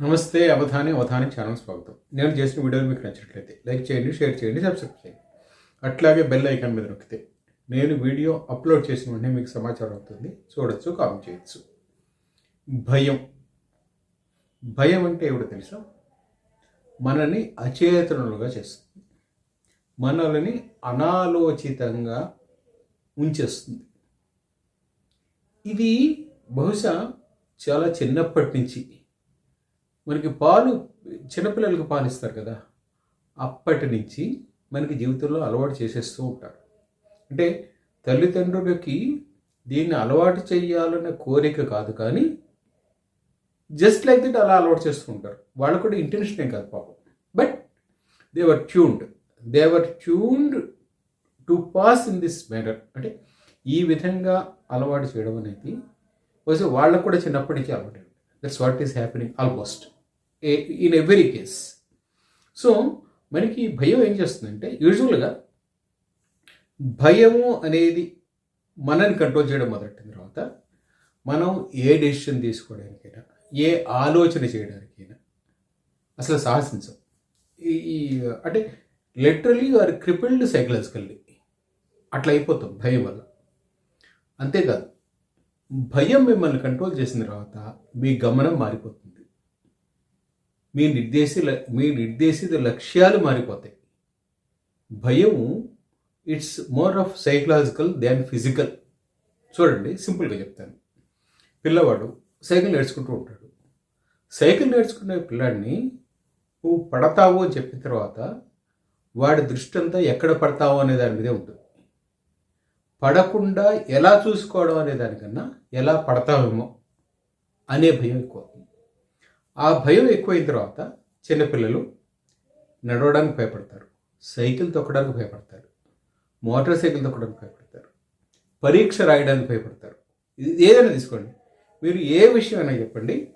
నమస్తే అవధాని అవధాని ఛానల్ స్వాగతం. నేను చేసిన వీడియోలు మీకు నచ్చినట్లయితే లైక్ చేయండి షేర్ చేయండి సబ్స్క్రైబ్ చేయండి. అట్లాగే బెల్ ఐకాన్ మీద నొక్కితే నేను వీడియో అప్లోడ్ చేసిన వెంటనే మీకు సమాచారం అవుతుంది. చూడొచ్చు కామెంట్ చేయొచ్చు. భయం. భయం అంటే ఏమిటో తెలుసా? మనల్ని అచేతనులుగా చేస్తుంది. మనల్ని అనాలోచితంగా ఉంచేస్తుంది. ఇది బహుశా చాలా చిన్నప్పటి నుంచి మనకి పాలు చిన్నపిల్లలకి పాలు ఇస్తారు కదా అప్పటి నుంచి మనకి జీవితంలో అలవాటు చేసేస్తూ ఉంటారు. అంటే తల్లిదండ్రులకి దీన్ని అలవాటు చేయాలనే కోరిక కాదు కానీ జస్ట్ లైక్ దట్ అలా అలవాటు చేస్తూ ఉంటారు. వాళ్ళు కూడా ఇంటెన్షన్ కాదు పాపం. But they were tuned they were tuned to pass in this matter అంటే ఈ విధంగా అలవాటు చేయడం అనేది వాళ్ళకు కూడా చిన్నప్పటి నుంచి అలవాటు that's what is happening almost in every case so మనకి భయం ఏం చేస్తుందంటే యూజువల్గా భయము అనేది మనని కంట్రోల్ చేయడం మొదలెట్టిన తర్వాత మనం ఏ డెసిషన్ తీసుకోవడానికైనా ఏ ఆలోచన చేయడానికైనా అసలు సాహసించం. ఈ ఈ- అంటే లిటరలీ ఆర్ క్రిపిల్డ్ సైకలాజికల్లీ అట్లా అయిపోతాం భయం వల్ల. అంతేకాదు భయం మిమ్మల్ని కంట్రోల్ చేసిన తర్వాత మీ గమనం మారిపోతుంది. మీ నిర్దేశి మీ నిర్దేశిత లక్ష్యాలు మారిపోతాయి. భయం it's more of psychological than physical. చూడండి సింపుల్గా చెప్తాను. పిల్లవాడు సైకిల్ నేర్చుకుంటూ ఉంటాడు. సైకిల్ నేర్చుకునే పిల్లాడిని నువ్వు పడతావు అని చెప్పిన తర్వాత వాడి దృష్టి అంతా ఎక్కడ పడతావు అనే దాని మీదే ఉంటుంది. పడకుండా ఎలా చూసుకోవడం అనే దానికన్నా ఎలా పడతావేమో అనే భయం ఎక్కువ. ఆ భయం ఎక్కువైన తర్వాత చిన్నపిల్లలు నడవడానికి భయపడతారు. సైకిల్ తొక్కడానికి భయపడతారు. మోటార్ సైకిల్ తొక్కడానికి భయపడతారు. పరీక్ష రాయడానికి భయపడతారు. ఇది ఏదైనా తీసుకోండి. మీరు ఏ విషయం అయినా చెప్పండి.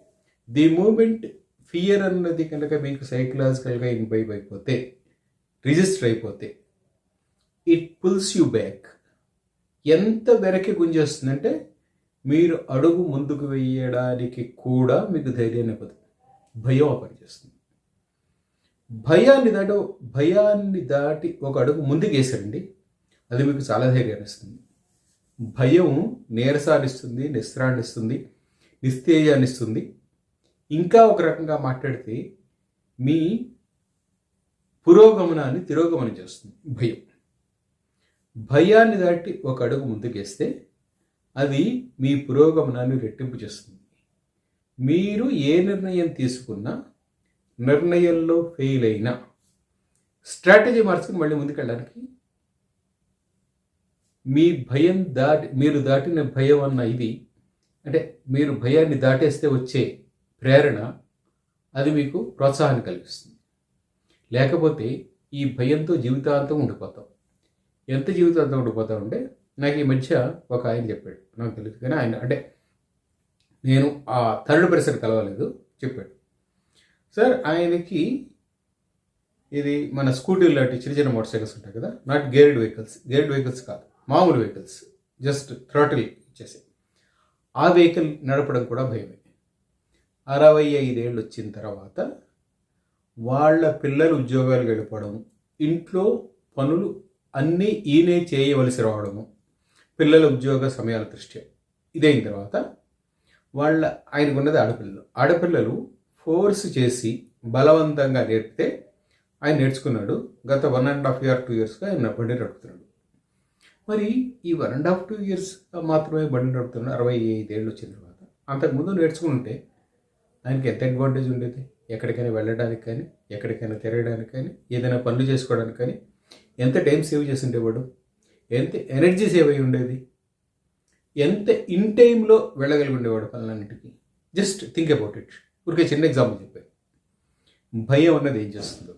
ది మూమెంట్ ఫియర్ అన్నది కనుక మీకు సైకలాజికల్గా ఇన్వైవ్ అయిపోతే రిజిస్టర్ అయిపోతే ఇట్ పుల్స్ యూ బ్యాక్. ఎంత వెనక్కి గుంజేస్తుందంటే మీరు అడుగు ముందుకు వేయడానికి కూడా మీకు ధైర్యాన్ని పొందుతుంది భయం పనిచేస్తుంది పని చేస్తుంది. భయాన్ని దాటి భయాన్ని దాటి ఒక అడుగు ముందుకు వేసారండి అది మీకు చాలా ధైర్యాన్ని ఇస్తుంది. భయం నీరసాన్ని ఇస్తుంది నిస్తేజాన్నిస్తుంది ఇస్తుంది ఇంకా ఒక రకంగా మాట్లాడితే మీ పురోగమనాన్ని తిరోగమనం చేస్తుంది భయం. భయాన్ని దాటి ఒక అడుగు ముందుకేస్తే అది మీ పురోగమనాన్ని రెట్టింపు చేస్తుంది. మీరు ఏ నిర్ణయం తీసుకున్నా నిర్ణయంలో ఫెయిల్ అయినా స్ట్రాటజీ మార్చుకుని మళ్ళీ ముందుకెళ్ళడానికి మీ భయం దాటి మీరు దాటిన భయం అన్న ఇది అంటే మీరు భయాన్ని దాటేస్తే వచ్చే ప్రేరణ అది మీకు ప్రోత్సాహాన్ని కలిగిస్తుంది. లేకపోతే ఈ భయంతో జీవితాంతం ఉండిపోతాం. ఎంత జీవితాంతం ఉండిపోతాం అంటే నాకు ఈ మధ్య ఒక ఆయన చెప్పాడు నాకు తెలుసు కానీ ఆయన అంటే నేను ఆ థర్డ్ పర్సన్ కలవలేదు చెప్పాడు. సార్ ఆయనకి ఇది మన స్కూటీలు లాంటి చిన్న చిన్న మోటార్ సైకిల్స్ ఉంటాయి కదా not geared vehicles geared vehicles కాదు మామూలు వెహికల్స్ జస్ట్ థ్రాటిల్ ఇచ్చేసి. ఆ వెహికల్ నడపడం కూడా భయమే. అరవై ఐదేళ్ళు వచ్చిన తర్వాత వాళ్ళ పిల్లలు ఉద్యోగాలకు వెళ్ళిపోవడం ఇంట్లో పనులు అన్నీ ఈయనే చేయవలసి రావడము పిల్లల ఉద్యోగ సమయాల దృష్ట్యా. ఇదైన తర్వాత వాళ్ళ ఆయనకు ఉన్నది ఆడపిల్లలు. ఆడపిల్లలు ఫోర్స్ చేసి బలవంతంగా నేర్పితే ఆయన నేర్చుకున్నాడు. గత one and half year two ఇయర్స్గా ఆయన బండి నడుపుతున్నాడు. మరి ఈ one and half two years మాత్రమే బండి నడుపుతున్నాడు. అరవై ఐదేళ్ళు వచ్చిన తర్వాత. అంతకుముందు నేర్చుకుంటే ఆయనకి ఎంత అడ్వాంటేజ్ ఉండేది? ఎక్కడికైనా వెళ్ళడానికి కానీ ఎక్కడికైనా తిరగడానికి కానీ ఏదైనా పనులు చేసుకోవడానికి కానీ ఎంత టైం సేవ్ చేసి ఉండేవాడు? ఎంత ఎనర్జీ సేవ్ అయి ఉండేది? ఎంత ఇన్ టైంలో వెళ్ళగలిగి ఉండేవాడు పనులన్నిటికీ? జస్ట్ థింక్ అబౌట్ ఇట్ ఊరికే చిన్న ఎగ్జాంపుల్ చెప్పాను. భయం అన్నది ఏం చేస్తుందో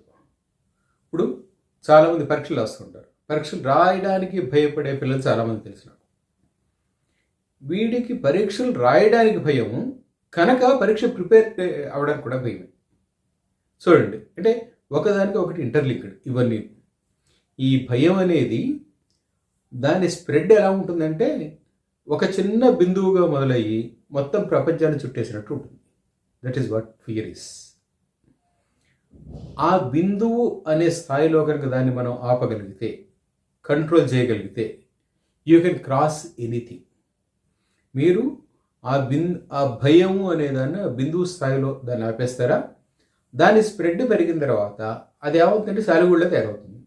ఇప్పుడు చాలామంది పరీక్షలు రాస్తుంటారు పరీక్షలు రాయడానికి భయపడే పిల్లలు చాలామంది తెలిసిన వీడికి పరీక్షలు రాయడానికి భయం కనుక పరీక్ష ప్రిపేర్ అవ్వడానికి కూడా భయమే. చూడండి అంటే ఒకదానికి ఒకటి ఇంటర్లింక్డ్ ఇవన్నీ. ఈ భయం అనేది దాని స్ప్రెడ్ ఎలా ఉంటుందంటే ఒక చిన్న బిందువుగా మొదలయ్యి మొత్తం ప్రపంచాన్ని చుట్టేసినట్టు ఉంటుంది. That is what fear is ఆ బిందువు అనే స్థాయిలో కనుక దాన్ని మనం ఆపగలిగితే కంట్రోల్ చేయగలిగితే యూ కెన్ క్రాస్ ఎనీథింగ్ మీరు ఆ బిన్ ఆ భయము అనే దాన్ని బిందువు స్థాయిలో దాన్ని ఆపేస్తారా? దాని స్ప్రెడ్ పెరిగిన తర్వాత అది ఏమవుతుందంటే సాలెగూళ్ళలో తయారవుతుంది.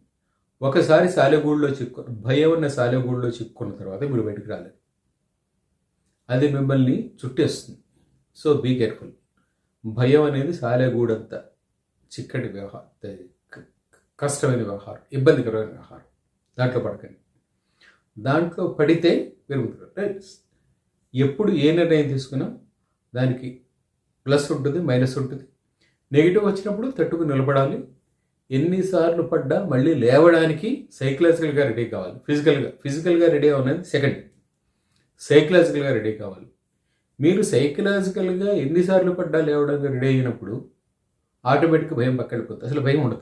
ఒకసారి సాలెగూళ్ళలో చిక్కు భయం ఉన్న సాలెగూళ్ళలో చిక్కున్న తర్వాత మీరు బయటకు రాలేదు. అది మిమ్మల్ని చుట్టేస్తుంది. సో బీ కేర్ఫుల్ భయం అనేది సాలెగూడంత చిక్కటి వ్యవహారం కష్టమైన వ్యవహారం ఇబ్బందికరమైన వ్యవహారం. దాంట్లో పడకండి. దాంట్లో పడితే పెరుగుతుంది రైట్ ఎప్పుడు ఏ నిర్ణయం తీసుకున్నా దానికి ప్లస్ ఉంటుంది మైనస్ ఉంటుంది. నెగిటివ్ వచ్చినప్పుడు తట్టుకు నిలబడాలి. ఎన్నిసార్లు పడ్డా మళ్ళీ లేవడానికి సైకలాజికల్గా రెడీ కావాలి. ఫిజికల్గా ఫిజికల్గా రెడీ అవ్వనేది సెకండ్. సైకలాజికల్గా రెడీ కావాలి. మీరు సైకలాజికల్గా ఎన్నిసార్లు పడ్డా లేవడానికి రెడీ అయినప్పుడు ఆటోమేటిక్గా భయం పక్కడిపోతుంది అసలు భయం ఉండదు.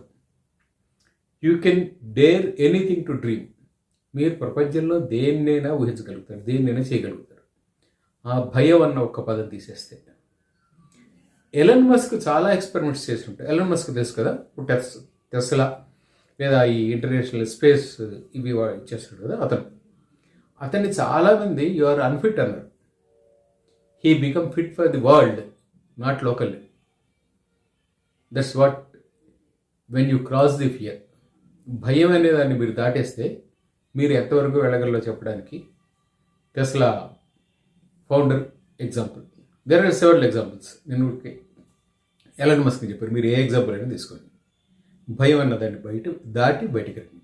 You can dare anything to dream మీరు ప్రపంచంలో దేన్నైనా ఊహించగలుగుతారు. దేన్నైనా చేయగలుగుతారు. ఆ భయం అన్న ఒక్క పదం తీసేస్తే. ఎలన్ మస్క్ చాలా ఎక్స్పెరిమెంట్స్ చేసి ఉంటాయి ఎలన్ మస్క్ తెలుసు కదా? టెస్ టెస్లా లేదా ఈ ఇంటర్నేషనల్ స్పేస్ ఇవి వా- చేస్తాడు కదా అతను. అతన్ని చాలామంది యు ఆర్ అన్ఫిట్ అన్నారు. He become fit for the world not local that's what when you cross the fear భయం అనే దాన్ని మీరు దాటేస్తే మీరు ఎంతవరకు వెళ్ళగలరో చెప్పడానికి Tesla founder example there are several examples నేను ఊరికే ఎలన్ మస్క్ చెప్పారు మీరు ఏ ఎగ్జాంపుల్ అయినా తీసుకోండి. భయం అన్న దాన్ని బయట దాటి బయటికి రండి.